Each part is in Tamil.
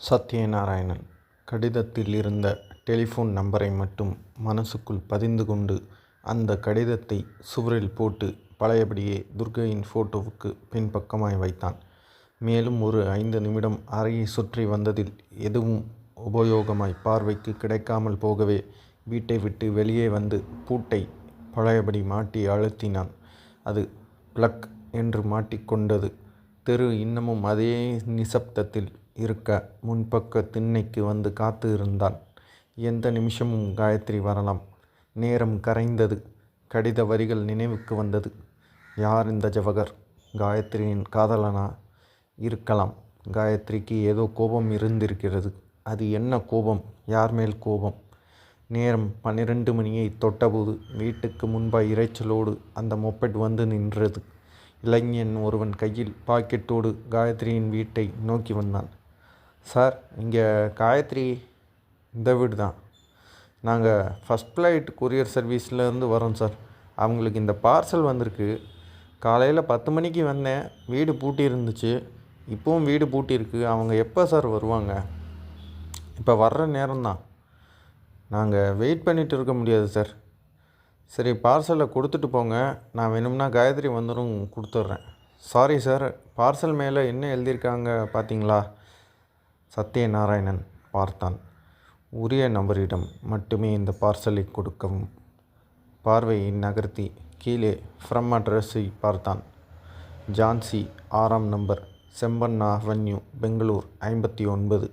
சத்யநாராயணன் கடிதத்தில் இருந்த டெலிஃபோன் நம்பரை மட்டும் மனசுக்குள் பதிந்து கொண்டு அந்த கடிதத்தை சுவரில் போட்டு பழையபடியே துர்கையின் ஃபோட்டோவுக்கு பின்பக்கமாய் வைத்தான். மேலும் ஒரு ஐந்து நிமிடம் அறையை சுற்றி வந்ததில் எதுவும் உபயோகமாய் பார்வைக்கு கிடைக்காமல் போகவே வீட்டை விட்டு வெளியே வந்து பூட்டை பழையபடி மாட்டி அழுத்தினான். அது ப்ளக் என்று மாட்டிக்கொண்டது. தெரு இன்னமும் அதே நிசப்தத்தில் இருக்க முன்பக்க திண்ணைக்கு வந்து காத்து இருந்தான். எந்த நிமிஷமும் காயத்ரி வரலாம். நேரம் கரைந்தது. கடித வரிகள் நினைவுக்கு வந்தது. யார் இந்த ஜவகர் காயத்ரியின் காதலனா? இருக்கலாம். காயத்ரிக்கு ஏதோ கோபம் இருந்திருக்கிறது. அது என்ன கோபம்? யார் மேல் கோபம்? நேரம் பன்னிரண்டு மணியை தொட்டபோது வீட்டுக்கு முன்பாய் இரைச்சலோடு அந்த மொப்பெட் வந்து நின்றது. இளைஞன் ஒருவன் கையில் பாக்கெட்டோடு காயத்ரியின் வீட்டை நோக்கி வந்தான். சார் இங்கே காயத்ரி இந்த வீடு தான். நாங்கள் ஃபர்ஸ்ட் ஃப்ளைட் கொரியர் சர்வீஸ்லேருந்து வரோம் சார். அவங்களுக்கு இந்த பார்சல் வந்திருக்கு. காலையில் பத்து மணிக்கு வந்தேன். வீடு பூட்டி இருந்துச்சு. இப்போவும் வீடு பூட்டியிருக்கு. அவங்க எப்போ சார் வருவாங்க? இப்போ வர்ற நேரம்தான். நாங்கள் வெயிட் பண்ணிகிட்டு இருக்க முடியாது சார். சரி பார்சலை கொடுத்துட்டு போங்க. நான் வேணும்னா காயத்ரி வந்துடும் கொடுத்துட்றேன். சாரி சார் பார்சல் மேலே என்ன எழுதியிருக்காங்க பார்த்தீங்களா? சத்யநாராயணன் பார்த்தான். உரிய நபரிடம் மட்டுமே இந்த பார்சலை கொடுக்கவும். பார்வையை நகர்த்தி கீழே ஃப்ரம் அட்ரஸை பார்த்தான். ஜான்சி ஆறாம் நம்பர் செம்பண்ணா அவென்யூ பெங்களூர் ஐம்பத்தி ஒன்பது.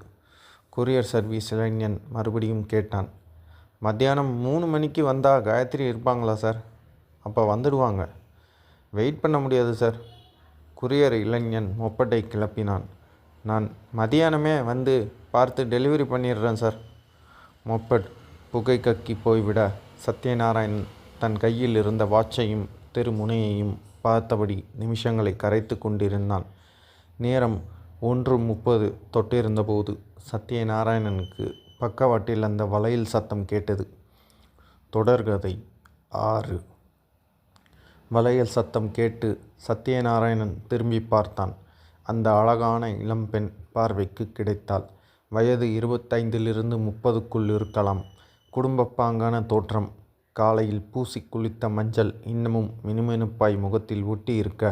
கொரியர் சர்வீஸ் இளைஞன் மறுபடியும் கேட்டான். மத்தியானம் மூணு மணிக்கு வந்தால் காயத்ரி இருப்பாங்களா சார்? அப்போ வந்துடுவாங்க. வெயிட் பண்ண முடியாது சார். குரியர் இளைஞன் மொப்பட்டை கிளப்பினான். நான் மதியானமே வந்து பார்த்து டெலிவரி பண்ணிடுறேன் சார். மொப்பட் புகை கக்கி போய்விட சத்யநாராயணன் தன் கையில் இருந்த வாட்சையும் தெரு முனையையும் பார்த்தபடி நிமிஷங்களை கரைத்துக் கொண்டிருந்தான். நேரம் ஒன்று முப்பது தொட்டிருந்தபோது சத்யநாராயணனுக்கு பக்கவாட்டில் அந்த வளையல் சத்தம் கேட்டது. தொடர்கதை ஆறு. வளையல் சத்தம் கேட்டு சத்யநாராயணன் திரும்பிப் பார்த்தான். அந்த அழகான இளம்பெண் பார்வைக்கு கிடைத்தாள். வயது இருபத்தைந்திலிருந்து முப்பதுக்குள் இருக்கலாம். குடும்பப்பாங்கான தோற்றம். காலையில் பூசி குளித்த மஞ்சள் இன்னமும் மினுமினுப்பாய் முகத்தில் ஒட்டி இருக்க,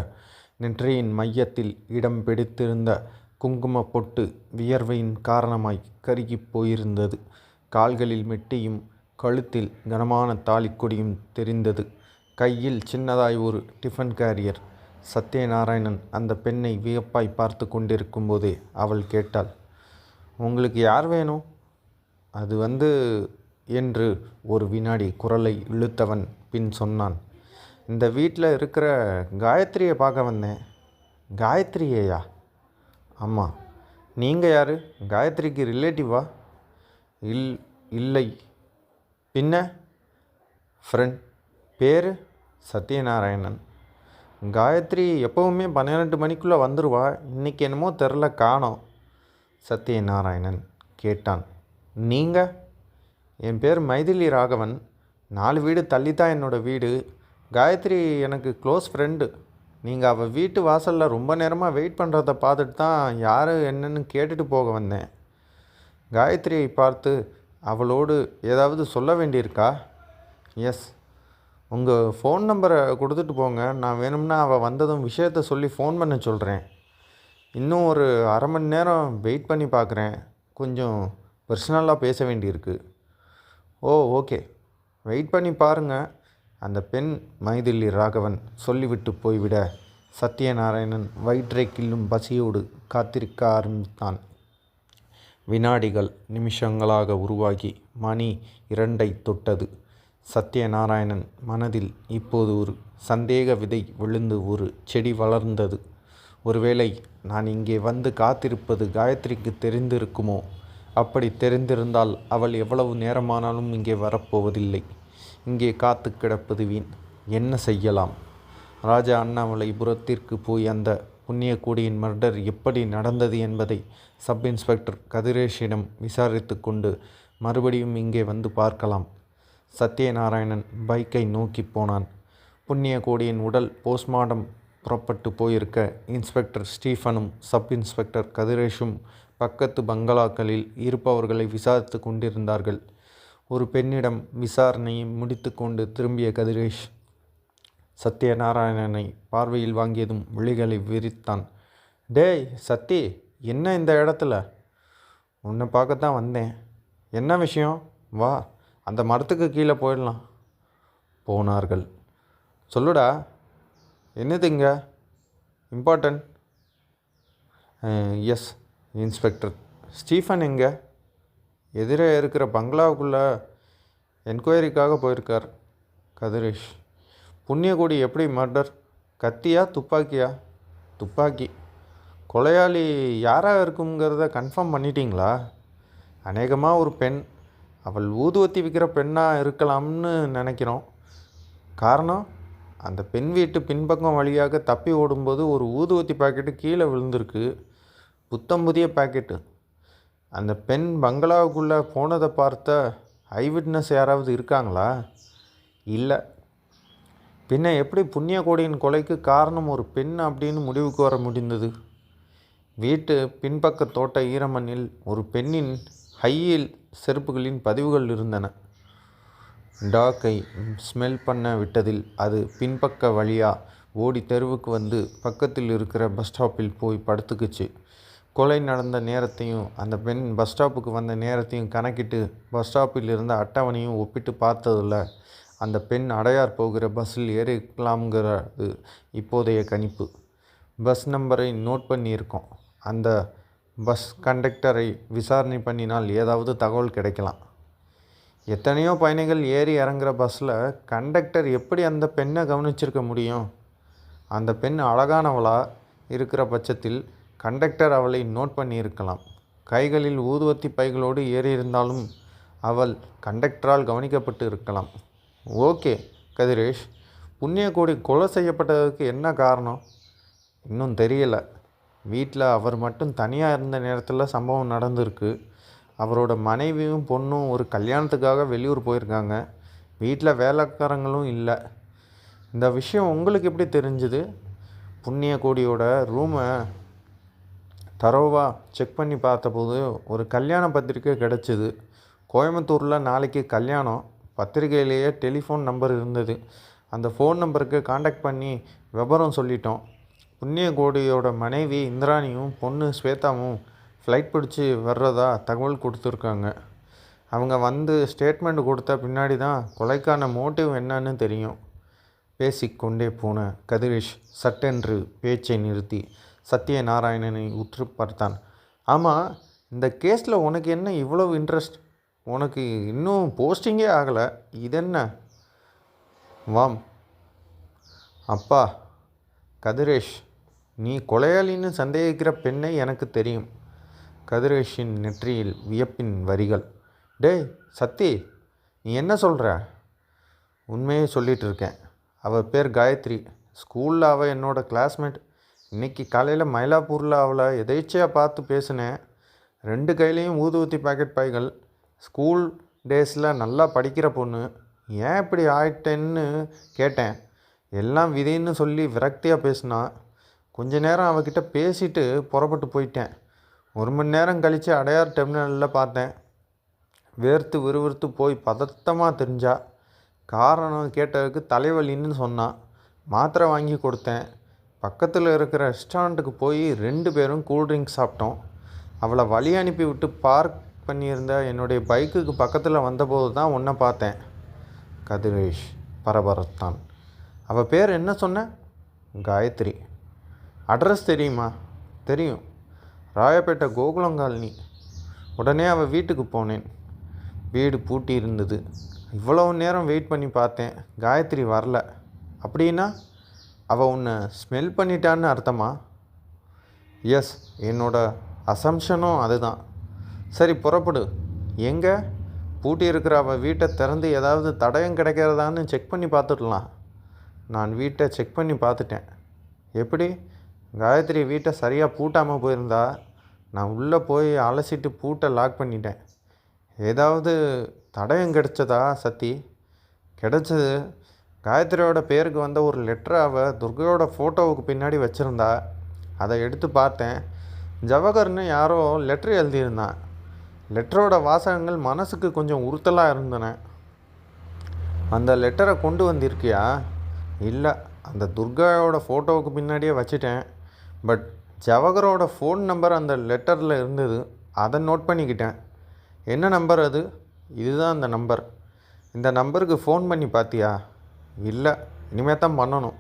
நெற்றியின் மையத்தில் இடம் பிடித்திருந்த குங்கும பொட்டு வியர்வையின் காரணமாய் கருகிப் போயிருந்தது. கால்களில் மெட்டியும் கழுத்தில் கனமான தாலிக்கொடியும் தெரிந்தது. கையில் சின்னதாய் ஒரு டிஃபன் கேரியர். சத்யநாராயணன் அந்த பெண்ணை வியப்பாய் பார்த்து கொண்டிருக்கும்போதே அவள் கேட்டாள். உங்களுக்கு யார் வேணும்? அது வந்து என்று ஒரு வினாடி குரலை இழுத்தவன் பின் சொன்னான். இந்த வீட்டில் இருக்கிற காயத்ரியை பார்க்க வந்தேன். காயத்ரியையா? ஆமாம் நீங்கள் யார் காயத்ரிக்கு ரிலேட்டிவா? இல் இல்லை. பின்ன? ஃப்ரெண்ட். பேர் சத்யநாராயணன். காயத்ரி எப்பவுமே பன்னிரெண்டு மணிக்குள்ளே வந்துடுவா இன்னைக்கு என்னமோ தெரில காணோம். சத்யநாராயணன் கேட்டான். நீங்கள் என் பேர் மைதிலி ராகவன். நாலு வீடு தள்ளித்தான் என்னோட வீடு. காயத்ரி எனக்கு க்ளோஸ் ஃப்ரெண்டு. நீங்கள் அவள் வீட்டு வாசலில் ரொம்ப நேரமாக வெயிட் பண்ணுறத பார்த்துட்டு தான் யார் என்னன்னு கேட்டுட்டு போக வந்தேன். காயத்ரியை பார்த்து அவளோடு ஏதாவது சொல்ல வேண்டியிருக்கா? எஸ். உங்கள் ஃபோன் நம்பரை கொடுத்துட்டு போங்க. நான் வேணும்னா அவள் வந்ததும் விஷயத்த சொல்லி ஃபோன் பண்ண சொல்கிறேன் இன்னும் ஒரு அரை மணி நேரம் வெயிட் பண்ணி பார்க்குறேன் கொஞ்சம் பர்சனலாக பேச வேண்டியிருக்கு. ஓ ஓகே. வெயிட் பண்ணி பாருங்கள் அந்த பெண் மைதில்லி ராகவன் சொல்லிவிட்டு போய்விட, சத்யநாராயணன் வயிற்றை கிள்ளும் பசியோடு காத்திருக்க ஆரம்பித்தான். வினாடிகள் நிமிஷங்களாக உருவாகி மணி இரண்டை தொட்டது. சத்யநாராயணன் மனதில் இப்போது ஒரு சந்தேக விதை விழுந்து ஒரு செடி வளர்ந்தது. ஒருவேளை நான் இங்கே வந்து காத்திருப்பது காயத்ரிக்கு தெரிந்திருக்குமோ? அப்படி தெரிந்திருந்தால் அவள் எவ்வளவு நேரமானாலும் இங்கே வரப்போவதில்லை. இங்கே காத்து கிடப்பது வீண். என்ன செய்யலாம்? ராஜா அண்ணாமலைபுரத்திற்கு போய் அந்த புண்ணியக்கூடியின் மர்டர் எப்படி நடந்தது என்பதை சப் இன்ஸ்பெக்டர் கதிரேஷிடம் விசாரித்து கொண்டு மறுபடியும் இங்கே வந்து பார்க்கலாம். சத்யநாராயணன் பைக்கை நோக்கிப் போனான். புண்ணியகோடியின் உடல் போஸ்ட்மார்ட்டம் புறப்பட்டு போயிருக்க இன்ஸ்பெக்டர் ஸ்டீஃபனும் சப் இன்ஸ்பெக்டர் கதிரேஷும் பக்கத்து பங்களாக்களில் இருப்பவர்களை விசாரித்து கொண்டிருந்தார்கள். ஒரு பெண்ணிடம் விசாரணையை முடித்து கொண்டு திரும்பிய கதிரேஷ் சத்யநாராயணனை பார்வையில் வாங்கியதும் விழிகளை விரித்தான். டேய் சத்தி என்ன இந்த இடத்துல? உன்னை பார்க்கத்தான் வந்தேன். என்ன விஷயம்? வா அந்த மரத்துக்கு கீழே போயிடலாம். போனார்கள். சொல்லுடா என்னதுங்க இம்பார்ட்டன்ட் எஸ் இன்ஸ்பெக்டர் ஸ்டீஃபன் எங்கே? எதிரே இருக்கிற பங்களாவுக்குள்ளே என்கொயரிக்காக போயிருக்கார் கதிரேஷ். புண்ணியகுடி எப்படி மர்டர் கத்தியா துப்பாக்கியா? துப்பாக்கி. கொலையாளி யாராக இருக்குங்கிறத கன்ஃபார்ம் பண்ணிட்டீங்களா? அநேகமாக ஒரு பெண் அவள் ஊதுவத்தி விற்கிற பெண்ணாக இருக்கலாம்னு நினைக்கிறோம். காரணம் அந்த பெண் வீட்டு பின்பக்கம் வழியாக தப்பி ஓடும்போது ஒரு ஊதுவத்தி பாக்கெட்டு கீழே விழுந்திருக்கு. புத்தம் புதிய பாக்கெட்டு. அந்த பெண் பங்களாவுக்குள்ளே போனதை பார்த்த ஐவிட்னஸ் யாராவது இருக்காங்களா? இல்லை. பின்ன எப்படி புண்ணியகோடியின் கொலைக்கு காரணம் ஒரு பெண் அப்படின்னு முடிவுக்கு வர முடிந்தது? வீட்டு பின்பக்க தோட்ட ஈரமண்ணில் ஒரு பெண்ணின் ஹையில் செருப்புகளின் பதிவுகள் இருந்தன. டாக்கை ஸ்மெல் பண்ண விட்டதில் அது பின்பக்க வழியாக ஓடி தெருவுக்கு வந்து பக்கத்தில் இருக்கிற பஸ் ஸ்டாப்பில் போய் படுத்துக்குச்சு. கொலை நடந்த நேரத்தையும் அந்த பெண் பஸ் ஸ்டாப்புக்கு வந்த நேரத்தையும் கணக்கிட்டு பஸ் ஸ்டாப்பில் இருந்த அட்டவணையும் ஒப்பிட்டு பார்த்ததில் அந்த பெண் அடையார் போகிற பஸ்ஸில் ஏறிக்கலாம்ங்கிறது இப்போதைய கணிப்பு. பஸ் நம்பரை நோட் பண்ணியிருக்கோம். அந்த பஸ் கண்டக்டரை விசாரணை பண்ணினால் ஏதாவது தகவல் கிடைக்கலாம். எத்தனையோ பயணிகள் ஏறி இறங்குற பஸ்ஸில் கண்டக்டர் எப்படி அந்த பெண்ணை கவனிச்சிருக்க முடியும்? அந்த பெண் அழகானவளா இருக்கிற பட்சத்தில் கண்டக்டர் அவளை நோட் பண்ணியிருக்கலாம். கைகளில் ஊதுவத்தி பைகளோடு ஏறியிருந்தாலும் அவள் கண்டக்டரால் கவனிக்கப்பட்டு இருக்கலாம். ஓகே கதிரேஷ். புண்ணியகோடி கொலை செய்யப்பட்டதற்கு என்ன காரணம்? இன்னும் தெரியலை. வீட்டில் அவர் மட்டும் தனியாக இருந்த நேரத்தில் சம்பவம் நடந்திருக்கு. அவரோட மனைவியும் பொண்ணும் ஒரு கல்யாணத்துக்காக வெளியூர் போயிருக்காங்க. வீட்டில் வேலைக்காரங்களும் இல்லை. இந்த விஷயம் உங்களுக்கு எப்படி தெரிஞ்சுது? புண்ணியகோடியோட ரூமை தரோவாக செக் பண்ணி பார்த்தபோது ஒரு கல்யாண பத்திரிக்கை கிடச்சிது. கோயம்புத்தூரில் நாளைக்கு கல்யாணம். பத்திரிக்கையிலேயே டெலிஃபோன் நம்பர் இருந்தது. அந்த ஃபோன் நம்பருக்கு காண்டாக்ட் பண்ணி விவரம் சொல்லிட்டோம். புண்ணியகோடியோட மனைவி இந்திராணியும் பொண்ணு ஸ்வேதாவும் ஃப்ளைட் பிடிச்சி வர்றதா தகவல் கொடுத்துருக்காங்க. அவங்க வந்து ஸ்டேட்மெண்ட் கொடுத்த பின்னாடி தான் கொலைக்கான மோட்டிவ் என்னன்னு தெரியும். பேசிக்கொண்டே போன கதிரேஷ் சட்டென்று பேச்சை நிறுத்தி சத்யநாராயணனை உற்று பார்த்தான். ஆமாம் இந்த கேஸில் உனக்கு என்ன இவ்வளவு இன்ட்ரெஸ்ட் உனக்கு இன்னும் போஸ்டிங்கே ஆகலை. இதென்ன? வாம். அப்பா கதிரேஷ் நீ கொலையாளின்னு சந்தேகிக்கிற பெண்ணை எனக்கு தெரியும். கதிரேஷின் நெற்றியில் வியப்பின் வரிகள். டேய் சத்தி நீ என்ன சொல்கிற உண்மையே சொல்லிகிட்டு இருக்கேன். அவள் பேர் காயத்ரி. ஸ்கூலில் அவள் என்னோடய கிளாஸ்மேட் இன்றைக்கி காலையில் மயிலாப்பூரில் அவளை எதேச்சியாக பார்த்து பேசினேன். ரெண்டு கையிலையும் ஊதுவத்தி பாக்கெட் பைகள். ஸ்கூல் டேஸில் நல்லா படிக்கிற பொண்ணு. ஏன் இப்படி ஆயிட்டேன்னு கேட்டேன். எல்லாம் விதின்னு சொல்லி விரக்தியாக பேசினா. கொஞ்ச நேரம் அவகிட்ட பேசிட்டு புறப்பட்டு போயிட்டேன். ஒரு மணி நேரம் கழித்து அடையார் டெர்மினலில் பார்த்தேன். வேர்த்து விறுவிறுத்து போய் பதட்டமாக தெரிஞ்சா காரணம் கேட்டதுக்கு தலைவலின்னு சொன்னான் மாத்திரை வாங்கி கொடுத்தேன். பக்கத்தில் இருக்கிற ரெஸ்டாரண்ட்டுக்கு போய் ரெண்டு பேரும் கூல்ட்ரிங்க் சாப்பிட்டோம். அவளை வழி அனுப்பி விட்டு பார்க் பண்ணியிருந்த என்னுடைய பைக்குக்கு பக்கத்தில் வந்தபோது தான் உன்னை பார்த்தேன். கதிரேஷ் பரபரத்தான். அவள் பேர் என்ன சொன்ன? காயத்ரி. அட்ரஸ் தெரியுமா? தெரியும். ராயப்பேட்டை கோகுலம் காலனி. உடனே அவள் வீட்டுக்கு போனேன். வீடு பூட்டி இருந்தது. இவ்வளவு நேரம் வெயிட் பண்ணி பார்த்தேன். காயத்ரி வரல. அப்படின்னா அவள் உன்னை ஸ்மெல் பண்ணிட்டான்னு அர்த்தமா? எஸ் என்னோட அசம்ஷனும் அதுதான். சரி புறப்படு. எங்கே? பூட்டி இருக்கிற அவள் வீட்டை திறந்து ஏதாவது தடயம் கிடைக்கிறதான்னு செக் பண்ணி பார்த்துடலாம். நான் வீட்டை செக் பண்ணி பார்த்துட்டேன். எப்படி? காயத்ரி வீட்டை சரியாக பூட்டாமல் போயிருந்தா நான் உள்ளே போய் அலசிட்டு பூட்டை லாக் பண்ணிட்டேன். ஏதாவது தடயம் கிடச்சதா சத்தி? கிடச்சது. காயத்ரியோட பேருக்கு வந்த ஒரு லெட்டராவை துர்கையோட ஃபோட்டோவுக்கு பின்னாடி வச்சுருந்தா அதை எடுத்து பார்த்தேன். ஜவஹர்னு யாரோ லெட்ரு எழுதியிருந்தான் லெட்டரோட வாசகங்கள் மனசுக்கு கொஞ்சம் உறுத்தலாக இருந்தன. அந்த லெட்டரை கொண்டு வந்திருக்கியா? இல்லை. அந்த துர்காவோட ஃபோட்டோவுக்கு பின்னாடியே வச்சுட்டேன். பட் ஜவஹரோட ஃபோன் நம்பர் அந்த லெட்டரில் இருந்தது அதை நோட் பண்ணிக்கிட்டேன். என்ன நம்பர் அது? இதுதான் அந்த நம்பர். இந்த நம்பருக்கு ஃபோன் பண்ணி பார்த்தியா? இல்லை இனிமே தான் பண்ணணும்.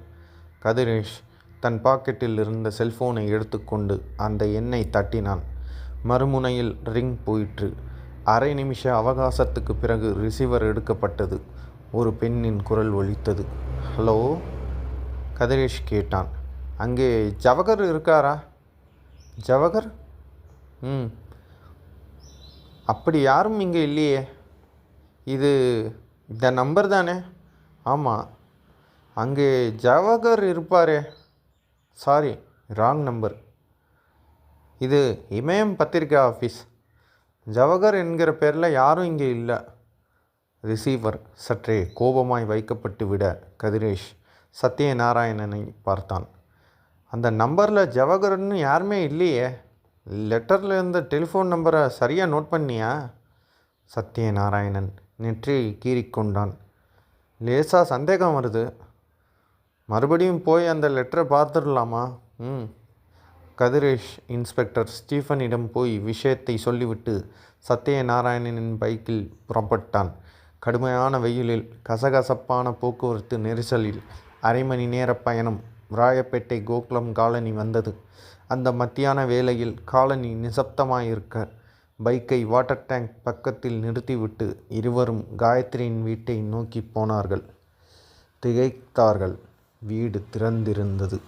கதிரேஷ் தன் பாக்கெட்டில் இருந்த செல்ஃபோனை எடுத்துக்கொண்டு அந்த எண்ணை தட்டினான். மறுமுனையில் ரிங் போயிற்று. அரை நிமிஷ அவகாசத்துக்கு பிறகு ரிசீவர் எடுக்கப்பட்டது. ஒரு பெண்ணின் குரல் ஒலித்தது. ஹலோ? கதிரேஷ் கேட்டான். அங்கே ஜவகர் இருக்காரா? ஜவகர்? ம். அப்படி யாரும் இங்கே இல்லையே. இது இந்த நம்பர் தானே? ஆமாம் அங்கே ஜவகர் இருப்பாரே. Sorry wrong number. இது இமயம் பத்திரிக்கை ஆஃபீஸ். ஜவகர் என்கிற பேரில் யாரும் இங்கே இல்லை. ரிசீவர் சற்றே கோபமாய் வைக்கப்பட்டு விட கதிரேஷ் சத்யநாராயணனை பார்த்தான். அந்த நம்பரில் ஜவஹர்னு யாருமே இல்லையே. லெட்டரில் இருந்த டெலிஃபோன் நம்பரை சரியாக நோட் பண்ணியா? சத்யநாராயணன் நெற்றி கீறிக்கொண்டான் லேசாக சந்தேகம் வருது. மறுபடியும் போய் அந்த லெட்டரை பார்த்துடலாமா? ம். கதிரேஷ் இன்ஸ்பெக்டர் ஸ்டீஃபனிடம் போய் விஷயத்தை சொல்லிவிட்டு சத்யநாராயணனின் பைக்கில் புறப்பட்டான். கடுமையான வெயிலில் கசகசப்பான போக்குவரத்து நெரிசலில் அரை மணி நேர பயணம் ராயப்பேட்டை கோகுலம் காலனி வந்தது. அந்த மத்தியான வேளையில் காலனி நிசப்தமாயிருக்க பைக்கை வாட்டர் டேங்க் பக்கத்தில் நிறுத்திவிட்டு இருவரும் காயத்ரியின் வீட்டை நோக்கி போனார்கள். திகைத்தார்கள். வீடு திறந்திருந்தது.